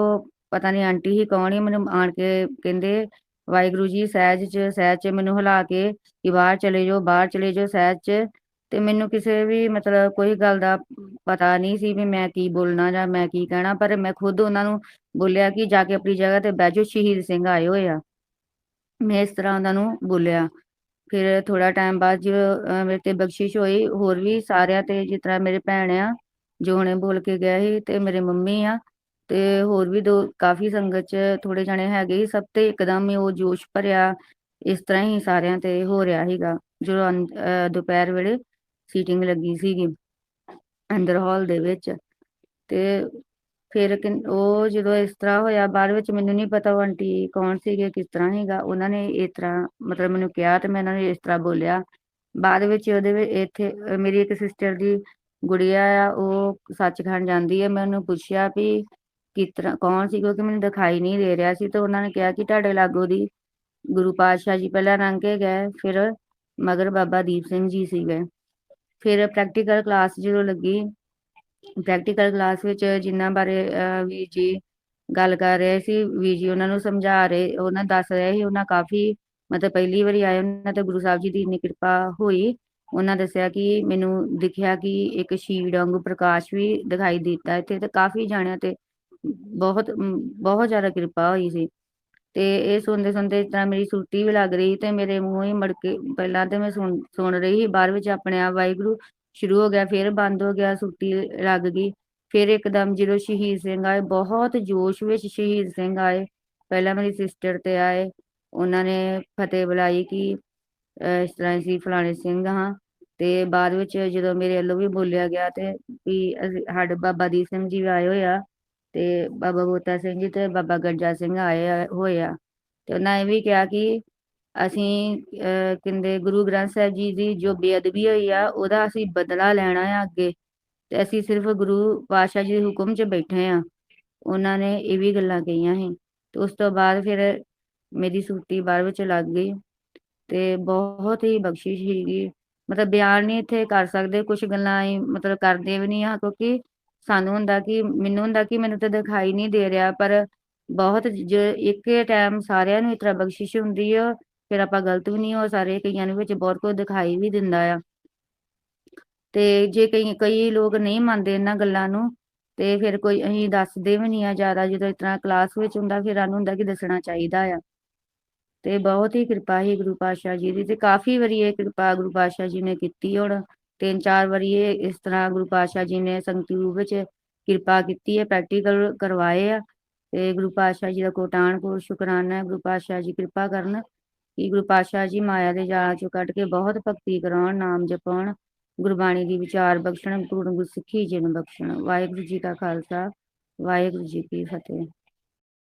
ਪਤਾ ਨਹੀਂ ਆਂਟੀ ਹੀ ਕੌਣ ਹੀ ਮੈਨੂੰ ਆਣ ਕੇ ਕਹਿੰਦੇ, ਵਾਹਿਗੁਰੂ ਜੀ, ਸਹਿਜ ਚ ਸਹਿਜ ਚ ਮੈਨੂੰ ਹਿਲਾ ਕੇ ਕਿ ਬਾਹਰ ਚਲੇ ਜਾਓ, ਬਾਹਰ ਚਲੇ ਜਾਓ ਸਹਿਜ ਚ। ਤੇ ਮੈਨੂੰ ਕਿਸੇ ਵੀ ਮਤਲਬ ਕੋਈ ਗੱਲ ਦਾ ਪਤਾ ਨਹੀਂ ਸੀ ਵੀ ਮੈਂ ਕੀ ਬੋਲਣਾ ਜਾਂ ਮੈਂ ਕੀ ਕਹਿਣਾ, ਪਰ ਮੈਂ ਖੁਦ ਉਹਨਾਂ ਨੂੰ ਬੋਲਿਆ ਕਿ ਜਾ ਕੇ ਆਪਣੀ ਜਗ੍ਹਾ ਤੇ ਬਹਿ ਜਾਓ, ਸ਼ਹੀਦ ਸਿੰਘ ਆਏ ਹੋਏ ਆ। ਮੈਂ ਇਸ ਤਰ੍ਹਾਂ ਉਹਨਾਂ ਨੂੰ ਬੋਲਿਆ। ਫਿਰ ਥੋੜਾ ਟਾਈਮ ਬਾਅਦ ਜਦੋਂ ਮੇਰੇ ਤੇ ਬਖਸ਼ਿਸ਼ ਹੋਈ, ਹੋਰ ਵੀ ਸਾਰਿਆਂ ਤੇ ਜਿਸ ਤਰ੍ਹਾਂ ਮੇਰੇ ਭੈਣ ਆ, ਜੋ ਹੁਣੇ ਬੋਲ ਕੇ ਗਿਆ ਸੀ ਤੇ ਮੇਰੇ ਮੰਮੀ ਆ, ਤੇ ਹੋਰ ਵੀ ਦੋ ਕਾਫੀ ਸੰਗਤ ਚ ਥੋੜੇ ਜਣੇ ਹੈਗੇ ਸੀ, ਸਭ ਤੇ ਇੱਕਦਮ ਹੀ ਉਹ ਜੋਸ਼ ਭਰਿਆ, ਇਸ ਤਰ੍ਹਾਂ ਹੀ ਸਾਰਿਆਂ ਤੇ ਹੋ ਰਿਹਾ ਸੀਗਾ, ਜਦੋਂ ਅੰ- ਦੁਪਹਿਰ ਵੇਲੇ ਸੀਟਿੰਗ ਲੱਗੀ ਸੀਗੀ, ਅੰਦਰ ਹਾਲ ਦੇ ਵਿੱਚ, ਤੇ ਫਿਰ ਉਹ ਜਦੋਂ ਇਸ ਤਰ੍ਹਾਂ ਹੋਇਆ, ਬਾਅਦ ਵਿੱਚ ਮੈਨੂੰ ਨਹੀਂ ਪਤਾ ਉਹ ਆਂਟੀ ਕੌਣ ਸੀਗੇ, ਕਿਸ ਤਰ੍ਹਾਂ ਸੀਗਾ, ਉਹਨਾਂ ਨੇ ਇਸ ਤਰ੍ਹਾਂ ਮਤਲਬ ਮੈਨੂੰ ਕਿਹਾ ਤੇ ਮੈਂ ਉਹਨਾਂ ਨੂੰ ਇਸ ਤਰ੍ਹਾਂ ਬੋਲਿਆ। ਬਾਅਦ ਵਿੱਚ ਉਹਦੇ ਵਿੱਚ ਇੱਥੇ ਮੇਰੀ ਇੱਕ ਸਿਸਟਰ ਦੀ ਗੁੜੀਆ ਆ, ਉਹ ਸੱਚਖੰਡ ਜਾਂਦੀ ਹੈ ਮੈਂ ਉਹਨੂੰ ਪੁੱਛਿਆ ਵੀ ਕਿਸ ਤਰ੍ਹਾਂ, ਕੌਣ ਸੀ, ਕਿਉਂਕਿ ਮੈਨੂੰ ਦਿਖਾਈ ਨਹੀਂ ਦੇ ਰਿਹਾ ਸੀ ਤੇ ਉਹਨਾਂ ਨੇ ਕਿਹਾ ਕਿ ਤੁਹਾਡੇ ਲਾਗੋ ਦੀ ਗੁਰੂ ਪਾਤਸ਼ਾਹ ਜੀ ਪਹਿਲਾਂ ਰੰਗ ਕੇ ਗਏ, ਫਿਰ ਮਗਰ ਬਾਬਾ ਦੀਪ ਸਿੰਘ ਜੀ ਸੀਗੇ। ਫਿਰ ਪ੍ਰੈਕਟੀਕਲ ਕਲਾਸ ਜਦੋਂ ਲੱਗੀ ਪ੍ਰੈਕਟੀਕਲ ਕਲਾਸ ਵਿੱਚ ਜਿਨ੍ਹਾਂ ਬਾਰੇ ਅਹ, ਜੀ ਗੱਲ ਕਰ ਰਹੇ ਸੀ ਵੀਰ ਜੀ ਉਹਨਾਂ ਨੂੰ ਸਮਝਾ ਰਹੇ ਉਹਨਾਂ ਦੱਸ ਰਹੇ ਸੀ ਉਹਨਾਂ ਕਾਫੀ ਮਤਲਬ ਪਹਿਲੀ ਵਾਰੀ ਆਏ ਉਹਨਾਂ ਤੇ ਗੁਰੂ ਸਾਹਿਬ ਜੀ ਦੀ ਇੰਨੀ ਕਿਰਪਾ ਹੋਈ। ਉਹਨਾਂ ਦੱਸਿਆ ਕਿ ਮੈਨੂੰ ਦਿਖਿਆ ਕਿ ਇੱਕ ਸ਼ੀਡ ਵਾਂਗੂ ਪ੍ਰਕਾਸ਼ ਵੀ ਦਿਖਾਈ ਦਿੱਤਾ ਇੱਥੇ ਤੇ ਕਾਫੀ ਜਾਣਿਆਂ ਤੇ ਬਹੁਤ ਬਹੁਤ ਜ਼ਿਆਦਾ ਕਿਰਪਾ ਹੋਈ ਸੀ। ਤੇ ਇਹ ਸੁਣਦੇ ਸੁਣਦੇ ਇਸ ਤਰ੍ਹਾਂ ਮੇਰੀ ਸੁਰਤੀ ਵੀ ਲੱਗ ਰਹੀ ਤੇ ਮੇਰੇ ਮੂੰਹ ਹੀ ਮੜ ਕੇ ਪਹਿਲਾਂ ਤੇ ਮੈਂ ਸੁਣ ਸੁਣ ਰਹੀ ਸੀ ਬਾਅਦ ਵਿੱਚ ਆਪਣੇ ਆਪ ਵਾਹਿਗੁਰੂ ਸ਼ੁਰੂ ਹੋ ਗਿਆ, ਫਿਰ ਬੰਦ ਹੋ ਗਿਆ ਸੁਰਤੀ ਲੱਗ ਗਈ। ਫਿਰ ਇੱਕਦਮ ਜਦੋਂ ਸ਼ਹੀਦ ਸਿੰਘ ਆਏ, ਬਹੁਤ ਜੋਸ਼ ਵਿੱਚ ਸ਼ਹੀਦ ਸਿੰਘ ਆਏ। ਪਹਿਲਾਂ ਮੇਰੀ ਸਿਸਟਰ ਤੇ ਆਏ। ਉਹਨਾਂ ਨੇ ਫਤਿਹ ਬੁਲਾਈ ਕਿ ਇਸ ਤਰ੍ਹਾਂ ਅਸੀਂ ਫਲਾਣੇ ਸਿੰਘ ਹਾਂ। ਤੇ ਬਾਅਦ ਵਿੱਚ ਜਦੋਂ ਮੇਰੇ ਵੱਲੋਂ ਵੀ ਬੋਲਿਆ ਗਿਆ ਤੇ ਵੀ ਅਸੀਂ, ਸਾਡੇ ਬਾਬਾ ਦੀਪ ਸਿੰਘ ਜੀ ਆਏ ਹੋਏ ਆ ਤੇ ਬਾਬਾ ਬੋਤਾ ਸਿੰਘ ਜੀ ਤੇ ਬਾਬਾ ਗਰਜਾ ਸਿੰਘ ਆਏ ਆ- ਹੋਏ ਆ। ਤੇ ਉਹਨਾਂ ਇਹ ਵੀ ਕਿਹਾ ਕਿ ਅਸੀਂ, ਅਹ, ਕਹਿੰਦੇ ਗੁਰੂ ਗ੍ਰੰਥ ਸਾਹਿਬ ਜੀ ਦੀ ਜੋ ਬੇਅਦਬੀ ਹੋਈ ਆ, ਉਹਦਾ ਅਸੀਂ ਬਦਲਾ ਲੈਣਾ ਆ ਅੱਗੇ। ਤੇ ਅਸੀਂ ਸਿਰਫ ਗੁਰੂ ਪਾਤਸ਼ਾਹ ਜੀ ਦੇ ਹੁਕਮ 'ਚ ਬੈਠੇ ਆ। ਉਹਨਾਂ ਨੇ ਇਹ ਵੀ ਗੱਲਾਂ ਕਹੀਆਂ ਸੀ। ਤੇ ਉਸ ਤੋਂ ਬਾਅਦ ਫਿਰ ਮੇਰੀ ਸੁਰਤੀ ਬਾਹਰ ਵਿੱਚ ਲੱਗ ਗਈ। ਤੇ ਬਹੁਤ ਹੀ ਬਖਸ਼ਿਸ਼ ਸੀਗੀ। ਮਤਲਬ ਬਿਆਨ ਨਹੀਂ ਇੱਥੇ ਕਰ ਸਕਦੇ ਕੁਝ ਗੱਲਾਂ ਮਤਲਬ ਕਰਦੇ ਵੀ ਨਹੀਂ ਆ, ਕਿਉਂਕਿ ਸਾਨੂੰ ਹੁੰਦਾ ਕਿ, ਮੈਨੂੰ ਹੁੰਦਾ ਕਿ ਮੈਨੂੰ ਤਾਂ ਦਿਖਾਈ ਨਹੀਂ ਦੇ ਰਿਹਾ, ਪਰ ਬਹੁਤ ਇੱਕ ਟਾਈਮ ਸਾਰਿਆਂ ਨੂੰ ਇਸ ਤਰ੍ਹਾਂ ਬਖਸ਼ਿਸ਼ ਹੁੰਦੀ ਆ। ਫਿਰ ਆਪਾਂ ਗਲਤ ਵੀ ਨਹੀਂ ਹੋ ਸਾਰੇ ਕਈਆਂ ਨੂੰ ਵਿੱਚ ਬਹੁਤ ਕੁਝ ਦਿਖਾਈ ਵੀ ਦਿੰਦਾ ਆ। ਤੇ ਜੇ ਕਈ ਕਈ ਲੋਕ ਨਹੀਂ ਮੰਨਦੇ ਇਹਨਾਂ ਗੱਲਾਂ ਨੂੰ, ਤੇ ਫਿਰ ਕੋਈ ਅਸੀਂ ਦੱਸਦੇ ਵੀ ਨਹੀਂ ਆ ਜ਼ਿਆਦਾ, ਜਦੋਂ ਇਸ ਤਰ੍ਹਾਂ ਕਲਾਸ ਵਿੱਚ ਹੁੰਦਾ ਫਿਰ ਸਾਨੂੰ ਹੁੰਦਾ ਕਿ ਦੱਸਣਾ ਚਾਹੀਦਾ ਆ। ਤੇ ਬਹੁਤ ਹੀ ਕਿਰਪਾ ਹੈ ਗੁਰੂ ਪਾਤਸ਼ਾਹ ਜੀ ਦੀ, ਤੇ ਕਾਫੀ ਵਾਰੀ ਇਹ ਕਿਰਪਾ ਗੁਰੂ ਪਾਤਸ਼ਾਹ ਜੀ ਨੇ ਕੀਤੀ ਹੁਣ। ਤਿੰਨ ਚਾਰ ਵਾਰੀ ਇਹ ਇਸ ਤਰ੍ਹਾਂ ਗੁਰੂ ਪਾਤਸ਼ਾਹ ਜੀ ਨੇ ਸੰਗਤੀ ਰੂਪ ਵਿੱਚ ਕਿਰਪਾ ਕੀਤੀ ਹੈ ਪ੍ਰੈਕਟੀਕਲ ਕਰਵਾਏ ਆ। ਤੇ ਗੁਰੂ ਪਾਤਸ਼ਾਹ ਜੀ ਦਾ ਕੋਟਾਨ, ਕੋਟ ਸ਼ੁਕਰਾਨਾ ਹੈ, ਗੁਰੂ ਪਾਤਸ਼ਾਹ ਜੀ ਕਿਰਪਾ ਕਰਨ। ਕਿ ਗੁਰੂ ਪਾਤਸ਼ਾਹ ਜੀ ਮਾਇਆ ਦੇ ਜਾਲਾਂ ਚੋਂ ਕੱਢ ਕੇ ਬਹੁਤ ਭਗਤੀ ਕਰਾਉਣ, ਨਾਮ ਜਪਾਉਣ ਗੁਰਬਾਣੀ ਦੀ ਵਿਚਾਰ ਬਖਸ਼ਣ ਪੂਰਨ ਗੁਰਸਿੱਖੀ ਜੀ ਨੂੰ ਬਖਸ਼ਣ। ਵਾਹਿਗੁਰੂ ਜੀ ਕਾ ਖਾਲਸਾ, ਵਾਹਿਗੁਰੂ ਜੀ ਕੀ ਫਤਿਹ।